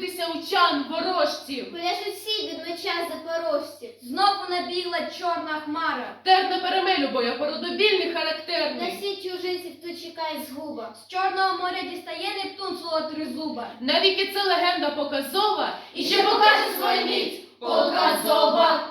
Тися у чан ворожців. Пляжуть всі від меча запорожці. Знову набігла чорна хмара. Терне перемелю боя, породобільний На характерний. чужинці чужинців тут чекає згуба. З Чорного моря дістає Нептун свого тризуба. Навіки це легенда показова і ще покаже свою міць показова.